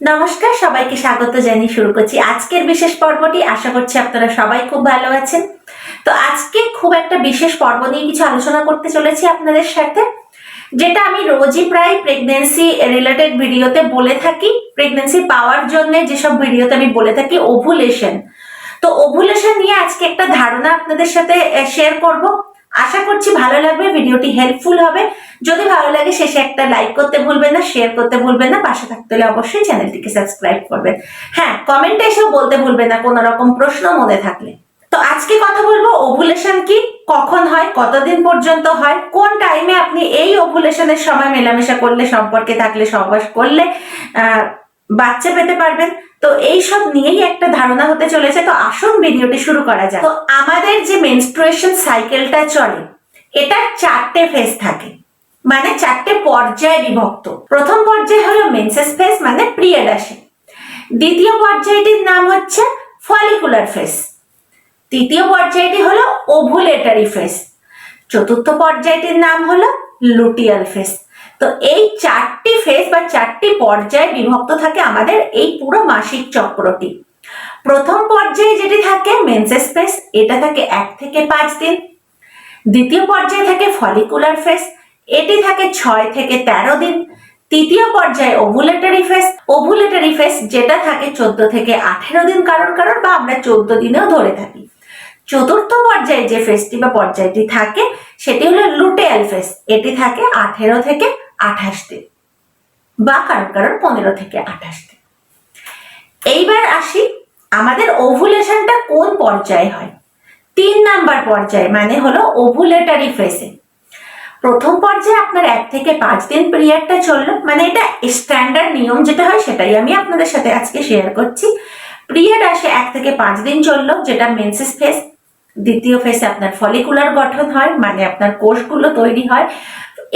নমস্কার, সবাইকে স্বাগত জানিয়ে শুরু করছি আজকের বিশেষ পর্বটি। আশা করছি আপনারা সবাই খুব ভালো আছেন। তো আজকে খুব একটা বিশেষ পর্ব নিয়ে কিছু আলোচনা করতে চলেছি আপনাদের সাথে, যেটা আমি রোজই প্রায় প্রেগনেন্সি রিলেটেড ভিডিওতে বলে থাকি। প্রেগনেন্সি পাওয়ার জন্য যেসব ভিডিওতে আমি বলে থাকি ওভুলেশন তো ওভুলেশন নিয়ে আজকে একটা ধারণা আপনাদের সাথে শেয়ার করব। আশা করছি ভালো লাগবে, ভিডিওটি হেল্পফুল হবে। যদি ভালো লাগে শেষে একটা লাইক করতে ভুলবেন না শেয়ার করতে ভুলবেন না, পাশে থাকতে হলে অবশ্যই চ্যানেলটিকে সাবস্ক্রাইব করবেন। হ্যাঁ কমেন্টে এসেও বলতে ভুলবেন না, কোনো রকম প্রশ্ন মনে থাকলে। তো আজকে কথা বলব ওভুলেশন কি, কখন হয়, কতদিন পর্যন্ত হয়, কোন টাইমে আপনি এই ওভুলেশনের সময় মেলামেশা করলে, সম্পর্কে থাকলে, সহবাস করলে বাচ্চা পেতে পারবেন। তো এই সব নিয়েই একটা ধারণা হতে চলেছে। তো আসুন ভিডিওটি শুরু করা যাক। তো আমাদের যে মেনস্ট্রুয়েশন সাইকেলটা চলে এটা চারটে ফেজ থাকে। মানে চারটে পর্যায়ে বিভক্ত। প্রথম পর্যায় হলো মেনসেস ফেজ মানে পিরিয়ড আসে দ্বিতীয় পর্যায়টির নাম হচ্ছে ফলিকুলার ফেজ তৃতীয় পর্যায়টি হলো ওভুলেটারি ফেজ চতুর্থ পর্যায়টির নাম হলো লুটিয়াল ফেজ তো এই চারটি ফেজ বা চারটি পর্যায়ে বিভক্ত থাকে আমাদের এই পুরো মাসিক চক্রটি। প্রথম পর্যায়ে যেটি থাকে মেন্সেস ফেস এটা থাকে এক থেকে পাঁচ দিন। দ্বিতীয় পর্যায়ে থাকে ফলিকুলার ফেস এটি থাকে ছয় থেকে তেরো দিন। তৃতীয় পর্যায়ে ওভুলেটারি ফেস ওভুলেটারি ফেস যেটা থাকে চোদ্দ থেকে আঠেরো দিন কারণ কারণ বা আমরা চোদ্দ দিনেও ধরে থাকি। চতুর্থ পর্যায়ে যে ফেসটি বা পর্যায়টি থাকে, সেটি হলো লুটেয়াল ফেস এটি থাকে আঠেরো থেকে আঠাশ দিন বা কারণ কারণ পনেরো থেকে আঠাশ দিন। এইবার আসি আমাদের ওভুলেশনটা কোন পর্যায়ে হয়? তিন নাম্বার পর্যায়ে মানে হলো ওভুলেটারি ফেসে প্রথম পর্যায়ে আপনার এক থেকে পাঁচ দিন পিরিয়ডটা চলল মানে এটা স্ট্যান্ডার্ড নিয়ম যেটা হয় সেটাই আমি আপনাদের সাথে আজকে শেয়ার করছি। পিরিয়ড আসে এক থেকে পাঁচ দিন চলল, যেটা মেন্সেস ফেস দ্বিতীয় ফেসে আপনার ফলিকুলার গঠন হয় মানে আপনার কোষগুলো তৈরি হয়।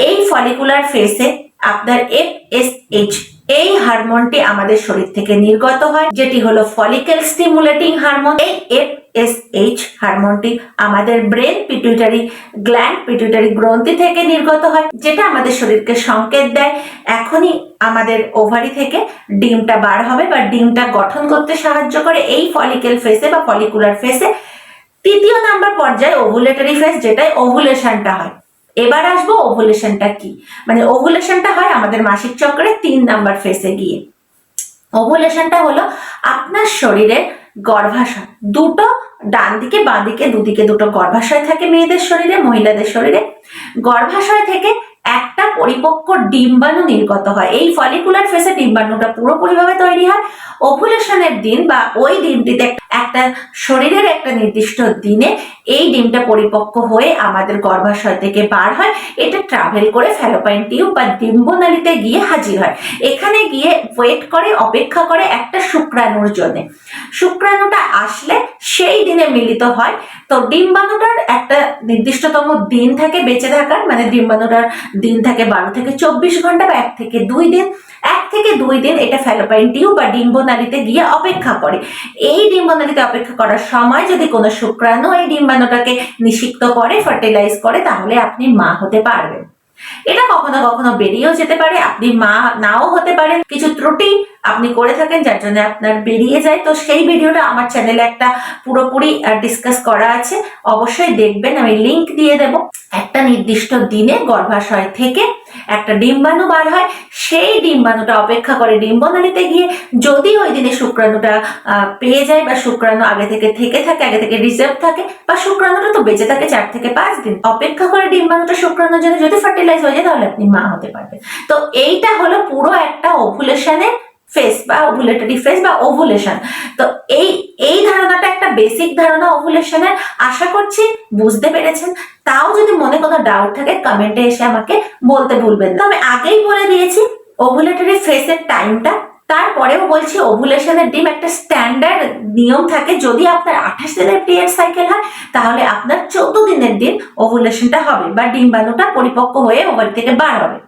এই ফলিকুলার ফেসে আপনার এফ এস এইচ এই হারমোনটি আমাদের শরীর থেকে নির্গত হয়, যেটি হলো ফলিকেল স্টিমুলেটিং হারমোন এই এফ এস এইচ হারমোনটি আমাদের ব্রেন পিটুইটারি গ্ল্যান্ড পিটুইটারি গ্রন্থি থেকে নির্গত হয়, যেটা আমাদের শরীরকে সংকেত দেয়। এখনই আমাদের ওভারি থেকে ডিমটা বার হবে বা ডিমটা গঠন করতে সাহায্য করে এই ফলিকেল ফেসে বা ফলিকুলার ফেসে তৃতীয় নাম্বার পর্যায়ে ওভুলেটরি ফেস যেটাই ওভুলেশনটা হয়। এবার আসব ওভুলেশনটা কি? মানে ওভুলেশনটা হয় আমাদের মাসিক চক্রে তিন নাম্বার ফেসে গিয়ে। ওভুলেশনটা হলো আপনার শরীরের গর্ভাশয়। দুটো ডান দিকে, বাঁ দিকে, দুদিকে দুটো গর্ভাশয় থাকে মেয়েদের শরীরে, মহিলাদের শরীরে। গর্ভাশয় থেকে একটা পরিপক্ক ডিম্বাণু নির্গত হয়। এই ফলিকুলার ফেসে ডিম্বাণুটা পুরোপুরিভাবে তৈরি হয়। ওভুলেশনের দিন বা ওই দিনটিতে একটা শরীরের একটা নির্দিষ্ট দিনে এই ডিমটা পরিপক্ক হয়ে আমাদের গর্ভাশয় থেকে বার হয়। এটা ট্রাভেল করে ফ্যালোপাইন টিউব বা ডিম্বনালীতে গিয়ে হাজির হয়। এখানে গিয়ে ওয়েট করে, অপেক্ষা করে একটা শুক্রাণুর জন্য। শুক্রাণুটা আসলে সেই দিনে মিলিত হয়। তো ডিম্বাণুটার একটা নির্দিষ্টতম দিন থাকে বেঁচে থাকার মানে ডিম্বাণুটার দিন থাকে বারো থেকে চব্বিশ ঘণ্টা বা এক থেকে দুই দিন। এক থেকে দুই দিন এটা ফ্যালোপাইন টিউব বা ডিম্বনালীতে গিয়ে অপেক্ষা করে। এই ডিম্বনালীতে অপেক্ষা করার সময় যদি কোনো শুক্রাণু এই ডিম্বাণুটাকে নিষিক্ত করে, ফার্টিলাইজ করে, তাহলে আপনি মা হতে পারবেন। এটা কখনো কখনো বেরিয়েও যেতে পারে, আপনি মা নাও হতে পারেন, কিছু ত্রুটি আপনি করে থাকেন, যার জন্য আপনার বেরিয়ে যায়। তো সেই ভিডিওটা আমার চ্যানেলে একটা পুরোপুরি ডিসকাস করা আছে। অবশ্যই দেখবেন, আমি লিংক দিয়ে দেব। একটা নির্দিষ্ট দিনে গর্ভাশয় থেকে একটা ডিম্বাণু বার হয়, সেই ডিম্বাণুটা অপেক্ষা করে ডিম্বনালীতে গিয়ে যদি ওই দিনে শুক্রাণুটা পেয়ে যায় বা শুক্রাণু আগে থেকে থেকে থাকে, আগে থেকে রিজার্ভ থাকে বা শুক্রাণুটা তো বেঁচে থাকে চার থেকে পাঁচ দিন, অপেক্ষা করে ডিম্বাণুটা শুক্রাণুর জন্য যদি ফার্টিলাইজ হয়ে যায় তাহলে আপনি মা হতে পারবেন। তো এইটা হলো পুরো একটা ওভুলেশনের ফেস বা ওভুলেটরি ফেস বা ওভুলেশন তো এই এই ধারণাটা একটা বেসিক ধারণা ওভুলেশনের আশা করছি বুঝতে পেরেছেন। তাও যদি মনে কোনো ডাউট থাকে কমেন্টে এসে আমাকে বলতে ভুলবেন না। আমি আগেই বলে দিয়েছি ওভুলেটরি ফেসের টাইমটা তারপরেও বলছি ওভুলেশনের ডিম একটা স্ট্যান্ডার্ড নিয়ম থাকে। যদি আপনার আঠাশ দিনের পিরিয়ড সাইকেল হয়, তাহলে আপনার চোদ্দ দিনের দিন ওভুলেশনটা হবে বা ডিম্বাণুটা পরিপক্ক হয়ে ওভার থেকে বার হবে।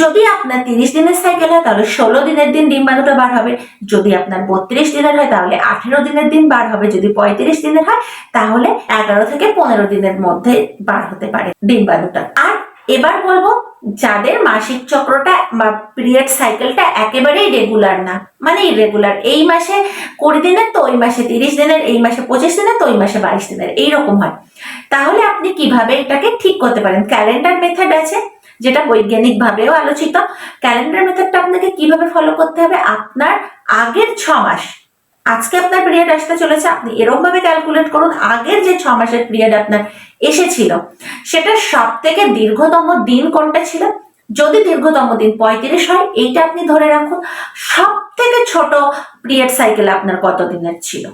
যদি আপনার তিরিশ দিনের সাইকেল হয়, তাহলে ষোলো দিনের দিন ডিম্বাণুটা বার হবে। যদি আপনার বত্রিশ দিনের হয়, তাহলে আঠেরো দিনের দিন বার হবে। যদি পঁয়ত্রিশ দিনের হয়, তাহলে এগারো থেকে পনেরো দিনের মধ্যে বার হতে পারে ডিম্বাণুটা আর এবার বলব, যাদের মাসিক চক্রটা বা পিরিয়ড সাইকেলটা একেবারেই রেগুলার না মানে ইরেগুলার এই মাসে কুড়ি দিনের, তো ওই মাসে তিরিশ দিনের, এই মাসে পঁচিশ দিনের, তো ওই মাসে বাইশ দিনের, এইরকম হয়। তাহলে আপনি কীভাবে এটাকে ঠিক করতে পারেন? ক্যালেন্ডার মেথড আছে। যেটা বৈজ্ঞানিকভাবেও আলোচিত। ক্যালেন্ডার মেথডটা আপনাকে কীভাবে ফলো করতে হবে? আপনার আগের ছ মাস। আজকে আপনার পিরিয়ড আসতে চলেছে, আপনি এরকম ভাবে ক্যালকুলেট করুন, আগের যে ছ মাসের পিরিয়ড আপনার এসেছিল, সেটা সব থেকে দীর্ঘতম দিন কোনটা ছিল? যদি দীর্ঘতম দিন পঁয়ত্রিশ হয়, এইটা আপনি ধরে রাখুন সব থেকে ছোট পিরিয়ড সাইকেল আপনার কত দিনের ছিল?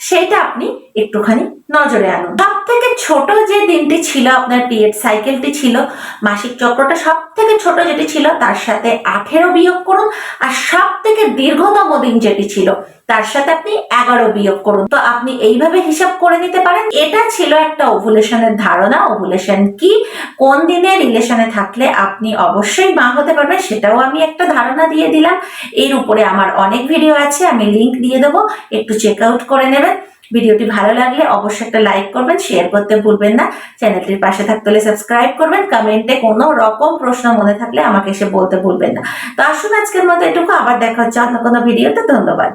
সেইটা আপনি একটুখানি নজরে আনুন। সব থেকে ছোট যে দিনটি ছিল আপনার পিরিয়ড সাইকেলটি ছিল, মাসিক চক্রটা সব থেকে ছোট যেটি ছিল, তার সাথে আঠেরো বিয়োগ করুন, আর সব থেকে দীর্ঘতম দিন যেটি ছিল, তার সাথে আপনি এগারো বিয়োগ করুন। তো আপনি এইভাবে হিসাব করে নিতে পারেন, এটা ছিল একটা ওভুলেশনের ধারণা। ওভুলেশন কি? কোন দিনে রিলেশনে থাকলে আপনি অবশ্যই মা হতে পারবেন, সেটাও আমি একটা ধারণা দিয়ে দিলাম। এর উপরে আমার অনেক ভিডিও আছে, আমি লিংক দিয়ে দেবো, একটু চেক আউট করে নেবেন। ভিডিওটি ভালো লাগলে অবশ্যই একটা লাইক করবেন শেয়ার করতে ভুলবেন না। চ্যানেলটির পাশে থাকতে হলে সাবস্ক্রাইব করবেন কমেন্টে কোনো রকম প্রশ্ন মনে থাকলে আমাকে এসে বলতে ভুলবেন না। তো আসুন আজকের মতো এটুকু, আবার দেখা হচ্ছে অন্য কোনো ভিডিওতে, ধন্যবাদ।